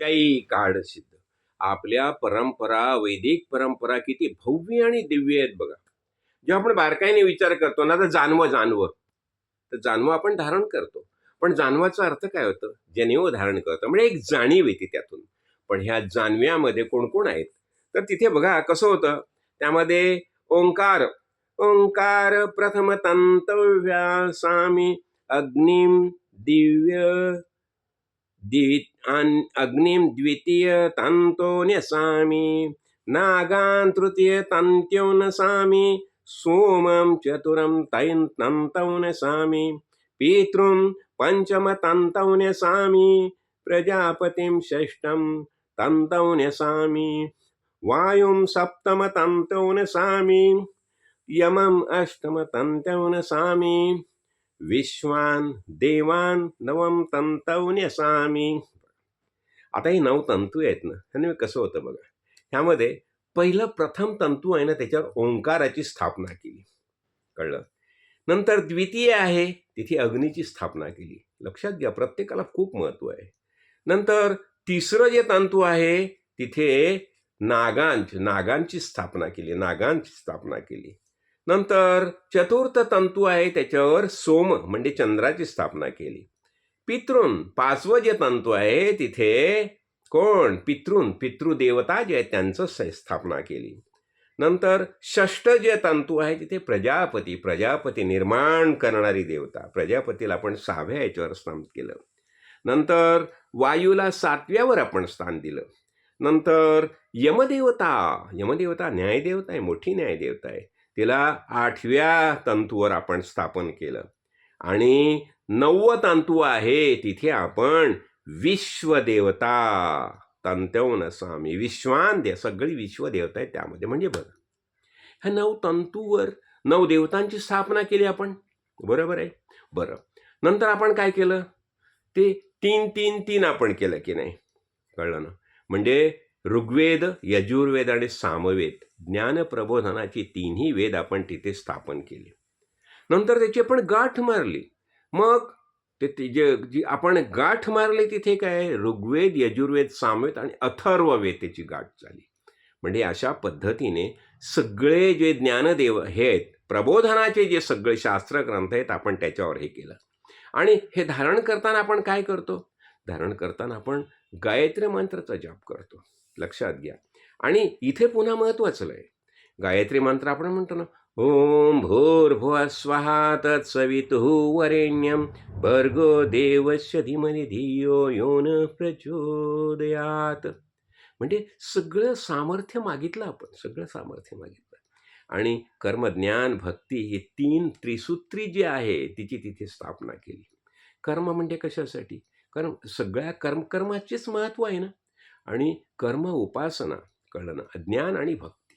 त्याही काढ सिद्ध. आपल्या परंपरा वैदिक परंपरा किती भव्य आणि दिव्य आहेत बघा. जेव्हा आपण बारकाईने विचार करतो ना तर जानवं जानवं तर जानवं आपण धारण करतो. पण जानवाचा अर्थ काय होतं? जनेव धारण करतो. म्हणजे एक जाणीव येते त्यातून. पण ह्या जाणव्यामध्ये कोण कोण आहेत? तर तिथे बघा कसं होतं? त्यामध्ये ओंकार ओंकार प्रथम तंतव्या सामी अग्निम दिव्य अग्निम द्वितीय तंतो नसामी नागान तृतीय तंत्यो नसामी सोमं चतुरं तैन् तन्तौ नसामि पितृं पञ्चमतन्तौ न्यसामि प्रजापतिं षष्ठं तन्तौ न्यसामि वायुं सप्तमतन्तौ नसामि यमम् अष्टमतन्तौ नसामि विश्वान देवान नवम तंतवन्यसामी आता हे नऊ तंतू आहेत ना ह्याने कसं होतं बघा. ह्यामध्ये पहिलं प्रथम तंतू आहे ना त्याच्यावर ओंकाराची स्थापना केली. कळलं? नंतर द्वितीय आहे तिथे अग्नीची स्थापना केली. लक्षात घ्या प्रत्येकाला खूप महत्त्व आहे. नंतर तिसरं जे तंतू आहे तिथे नागांच नागांची स्थापना केली नागांची स्थापना केली. नंतर चतुर्थ तंतू आहे त्याच्यावर सोम म्हणजे चंद्राची स्थापना केली. पितृन पाचवं जे तंतू आहे तिथे कोण? पितृन पितृदेवता जे आहेत त्यांचं स- स्थापना केली. नंतर षष्ठ जे तंतू आहे तिथे प्रजापती प्रजापती निर्माण करणारी देवता. प्रजापतीला आपण सहाव्या याच्यावर स्थान केलं. नंतर वायूला सातव्यावर आपण स्थान दिलं. नंतर यमदेवता यमदेवता न्यायदेवता आहे मोठी न्यायदेवता आहे. तिला आठव्या तंतूवर आपण स्थापन केलं. आणि नववं तंतू आहे तिथे आपण विश्वदेवता तंतवन स्वामी. विश्वान दे सगळी विश्वदेवता आहे त्यामध्ये. म्हणजे बघा ह्या नऊ तंतूवर नऊ देवतांची स्थापना केली आपण. बरोबर आहे? बरं. नंतर आपण काय केलं? ते तीन तीन तीन आपण केलं की नाही? कळलं ना? म्हणजे ऋग्वेद यजुर्वेद आणि सामवेद ज्ञानप्रबोधनाची तिन्ही वेद आपण तिथे स्थापन केले. नंतर त्याची आपण गाठ मारली. मग ते जे जी आपण गाठ मारली तिथे काय? ऋग्वेद यजुर्वेद सामवेद आणि अथर्ववेद त्याची गाठ झाली. म्हणजे अशा पद्धतीने सगळे जे ज्ञानदेव हे आहेत प्रबोधनाचे जे सगळे शास्त्रग्रंथ आहेत आपण त्याच्यावर हे केलं. आणि हे धारण करताना आपण काय करतो? धारण करताना आपण गायत्री मंत्राचा जप करतो. लक्षात घ्या. आणि इथे पुन्हा महत्त्वाचं आहे. गायत्री मंत्र आपण म्हणतो ना ओम भूर्भुव स्वहा तत्सवितुः वरेण्यं भर्गो देवस्य धीमहि धियो योन प्रचोदयात. म्हणजे सगळं सामर्थ्य मागितलं आपण सगळं सामर्थ्य मागितलं. आणि कर्मज्ञान भक्ती हे तीन त्रिसूत्री जी आहे तिची तिथे स्थापना केली. कर्म म्हणजे कशासाठी? कर्म सगळ्या कर्म कर्माचेच महत्त्व आहे ना. आणि कर्म उपासना कळलं ना ज्ञान आणि भक्ती.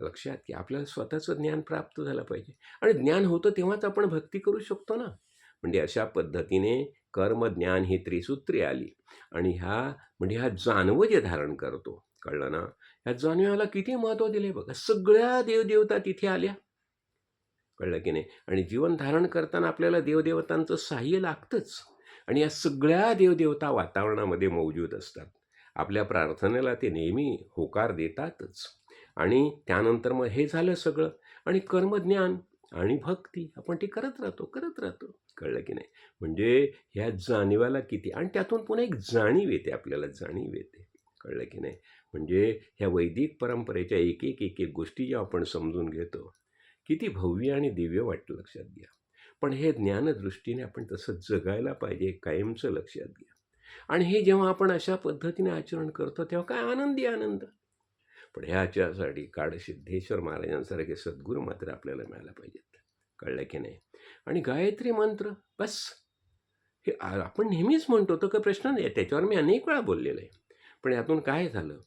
लक्षात की आपल्याला स्वतःचं ज्ञान प्राप्त झालं पाहिजे. आणि ज्ञान होतं तेव्हाच आपण भक्ती करू शकतो ना. म्हणजे अशा पद्धतीने कर्म ज्ञान ही त्रिसूत्री आली. आणि ह्या म्हणजे हा जानव जे धारण करतो कळलं ना? ह्या जाणव्याला किती महत्त्व दिले बघा. सगळ्या देवदेवता तिथे आल्या. कळलं की नाही? आणि जीवन धारण करताना आपल्याला देवदेवतांचं सहाय्य लागतंच. आणि या सगळ्या देवदेवता वातावरणामध्ये मौजूद असतात. आपल्या प्रार्थनेला ते नेहमी होकार देतातच. आणि त्यानंतर मग हे झालं सगळं. आणि कर्मज्ञान आणि भक्ती आपण ते करत राहतो करत राहतो. कळलं की नाही? म्हणजे ह्या जाणीवाला किती? आणि त्यातून पुन्हा एक जाणीव येते आपल्याला जाणीव येते. कळलं की नाही? म्हणजे ह्या वैदिक परंपरेच्या एक एक एक एक गोष्टी ज्या आपण समजून घेतो किती भव्य आणि दिव्य वाटतं लक्षात घ्या. पण हे ज्ञानदृष्टीने आपण तसं जगायला पाहिजे कायमचं लक्षात घ्या. आणि हे जेव्हा आपण अशा पद्धतीने आचरण करतो तेव्हा काय आनंदी आनंद. पण ह्याच्यासाठी काळसिद्धेश्वर महाराजांसारखे सद्गुरू मात्र आपल्याला मिळायला पाहिजेत. कळलं की नाही? आणि गायत्री मंत्र बस. हे आपण नेहमीच म्हणतो तर काही प्रश्न नाही. त्याच्यावर मी अनेक वेळा बोललेलो आहे. पण यातून काय झालं?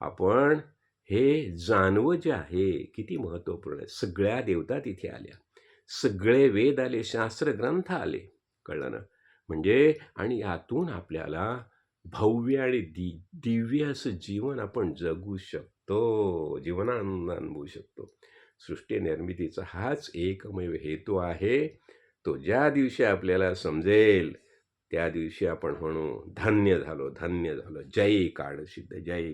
आपण हे जाणवं जे आहे किती महत्त्वपूर्ण आहे. सगळ्या देवता तिथे आल्या. सगळे वेद आले शास्त्रग्रंथ आले. कळलं ना? म्हणजे आणि यातून आपल्याला भव्य आणि दि दिव्य असं जीवन आपण जगू शकतो जीवनानंद अनुभवू शकतो. सृष्टी निर्मितीचा हाच एकमेव हेतू आहे. तो ज्या दिवशी आपल्याला समजेल त्या दिवशी आपण म्हणू धन्य झालो धन्य झालो जय काळ सिद्ध जय